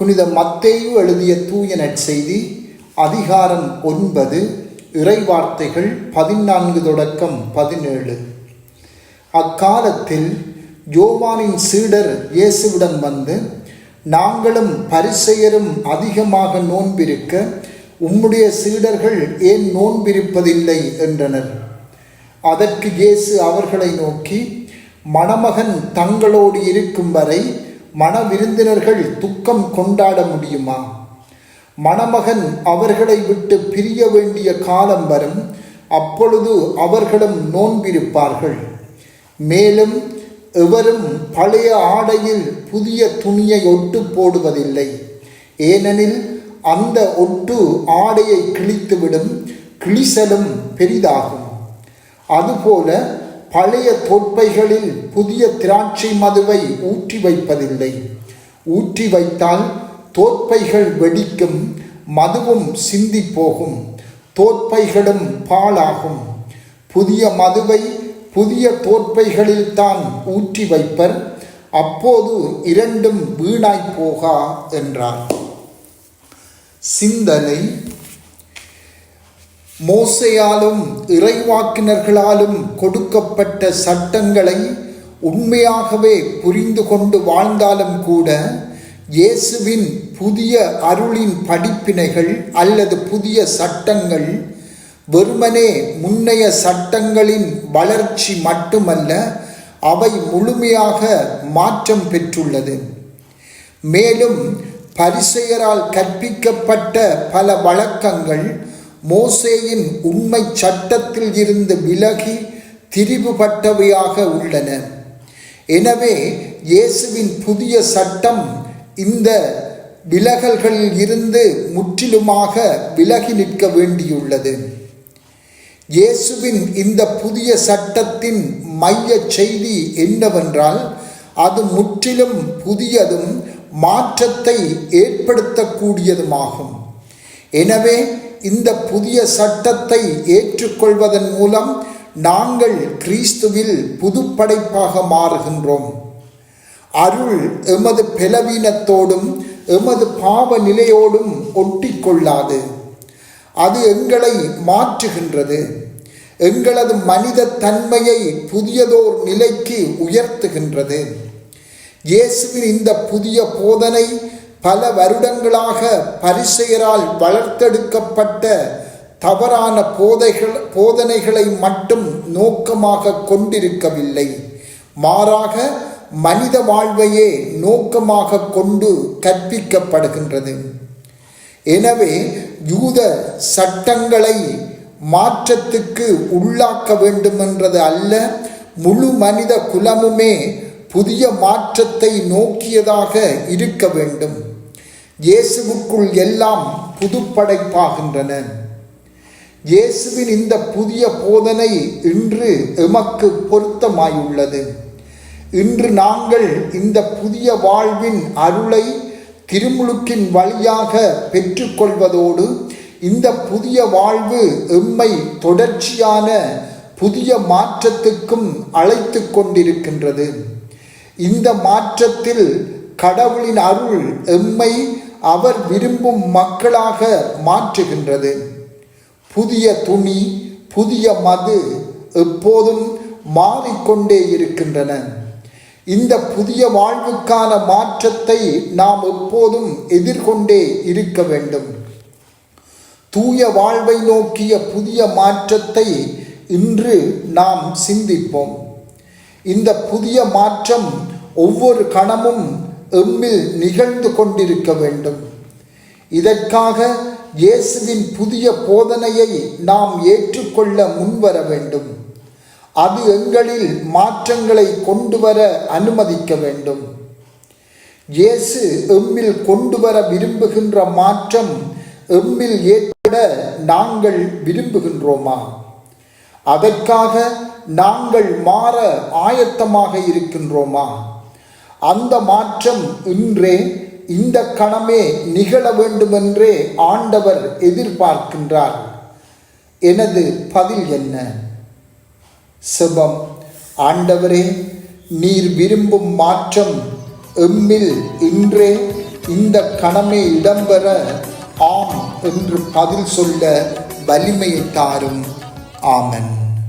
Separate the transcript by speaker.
Speaker 1: புனித மத்தேயு எழுதிய தூய நற்செய்தி அதிகாரம் ஒன்பது இறைவார்த்தைகள் பதினான்கு தொடக்கம் பதினேழு. அக்காலத்தில் யோவானின் சீடர் இயேசுவிடம் வந்து நாங்களும் பரிசெயரும் அதிகமாக நோன்பிருக்க உம்முடைய சீடர்கள் ஏன் நோன்பிருப்பதில்லை? என்றனர். அதற்கு இயேசு அவர்களை நோக்கி மணமகன் தங்களோடு இருக்கும் வரை மணவிருந்தினர்கள் துக்கம் கொண்டாட முடியுமா? மணமகன் அவர்களை விட்டு பிரிய வேண்டிய காலம் வரும் அப்பொழுது அவர்களும் நோன்பிருப்பார்கள். மேலும் எவரும் பழைய ஆடையில் புதிய துணியை ஒட்டு போடுவதில்லை. ஏனெனில் அந்த ஒட்டு ஆடையை கிழித்துவிடும் கிழிசலும் பெரிதாகும். அதுபோல பழைய தோற்பைகளில் புதிய திராட்சை மதுவை ஊற்றி வைப்பதில்லை. ஊற்றி வைத்தால் தோற்பைகள் வெடிக்கும் மதுவும் சிந்தி போகும் தோற்பைகளும் பாழாகும். புதிய மதுவை புதிய தோற்பைகளில் தான் ஊற்றி வைப்பர் அப்போது இரண்டும் வீணாய் போகா என்றார். சிந்தனை மோசையாலும் இறைவாக்கினர்களாலும் கொடுக்கப்பட்ட சட்டங்களை உண்மையாகவே புரிந்து கொண்டு வாழ்ந்தாலும் கூட இயேசுவின் புதிய அருளின் படிப்பினைகள் அல்லது புதிய சட்டங்கள் வெறுமனே முன்னைய சட்டங்களின் வளர்ச்சி மட்டுமல்ல அவை முழுமையாக மாற்றம் பெற்றுள்ளது. மேலும் பரிசெயரால் கற்பிக்கப்பட்ட பல வழக்கங்கள் மோசேயின் உண்மை சட்டத்தில் இருந்து விலகி திரிவுபட்டவையாக உள்ளன. எனவே இயேசுவின் புதிய சட்டம் இந்த விலகல்களில் இருந்து முற்றிலுமாக விலகி நிற்க வேண்டியுள்ளது. இயேசுவின் இந்த புதிய சட்டத்தின் மைய செய்தி என்னவென்றால் அது முற்றிலும் புதியதும் மாற்றத்தை ஏற்படுத்தக்கூடியதுமாகும். எனவே இந்த புதிய சட்டத்தை ஏற்றுக்கொள்வதன் மூலம் நாங்கள் கிறிஸ்துவில் புதுப்படைப்பாக மாறுகின்றோம். அருள் எமது பலவீனத்தோடும் எமது பாவ நிலையோடும் ஒட்டி கொள்ளாது அது எங்களை மாற்றுகின்றது. எங்களது மனித தன்மையை புதியதோர் நிலைக்கு உயர்த்துகின்றது. இயேசுவின் இந்த புதிய போதனை பல வருடங்களாக பரிசெயரால் வளர்த்தெடுக்கப்பட்ட தவறான போதைகள் போதனைகளை மட்டும் நோக்கமாக கொண்டிருக்கவில்லை. மாறாக மனித வாழ்வையே நோக்கமாக கொண்டு கற்பிக்கப்படுகின்றது. எனவே யூத சட்டங்களை மாற்றத்துக்கு உள்ளாக்க வேண்டுமென்றது அல்ல முழு மனித குலமுமே புதிய மாற்றத்தை நோக்கியதாக இருக்க வேண்டும். இயேசுவுக்குள் எல்லாம் புதுப்படைப்பாகின்றன. இயேசுவின் இந்த புதிய போதனை இன்று எமக்கு பொருத்தமாயுள்ளது. இன்று நாங்கள் இந்த புதிய வாழ்வின் அருளை திருமுழுக்கின் வழியாக பெற்றுக்கொள்வதோடு இந்த புதிய வாழ்வு எம்மை தொடர்ச்சியான புதிய மாற்றத்துக்கும் அழைத்து கொண்டிருக்கின்றது. இந்த மாற்றத்தில் கடவுளின் அருள் எம்மை அவர் விரும்பும் மக்களாக மாற்றுகின்றது. புதிய துணி புதிய மது எப்போதும் மாறிக்கொண்டே இருக்கின்றன. இந்த புதிய வாழ்வுக்கான மாற்றத்தை நாம் எப்போதும் எதிர்கொண்டே இருக்க வேண்டும். தூய வாழ்வை நோக்கிய புதிய மாற்றத்தை இன்று நாம் சிந்திப்போம். இந்த புதிய மாற்றம் ஒவ்வொரு கணமும் எம்மில் நிகழ்ந்து கொண்டிருக்க வேண்டும். இதற்காக இயேசுவின் புதிய போதனையை நாம் ஏற்றுக்கொள்ள முன்வர வேண்டும். அது எங்களில் மாற்றங்களை கொண்டு வர அனுமதிக்க வேண்டும். இயேசு எம்மில் கொண்டு வர விரும்புகின்ற மாற்றம் எம்மில் ஏற்பட நாங்கள் விரும்புகின்றோமா? அதற்காக நாங்கள் மாற ஆயத்தமாக இருக்கின்றோமா? அந்த மாற்றம் இன்றே இந்த கணமே நிகழ வேண்டுமென்றே ஆண்டவர் எதிர்பார்க்கின்றார். எனது பதில் என்ன? செபம். ஆண்டவரே நீர் விரும்பும் மாற்றம் எம்மில் இன்றே இந்த கணமே இடம்பெற ஆம் என்று பதில் சொல்ல வலிமையை தாரும். ஆமன்.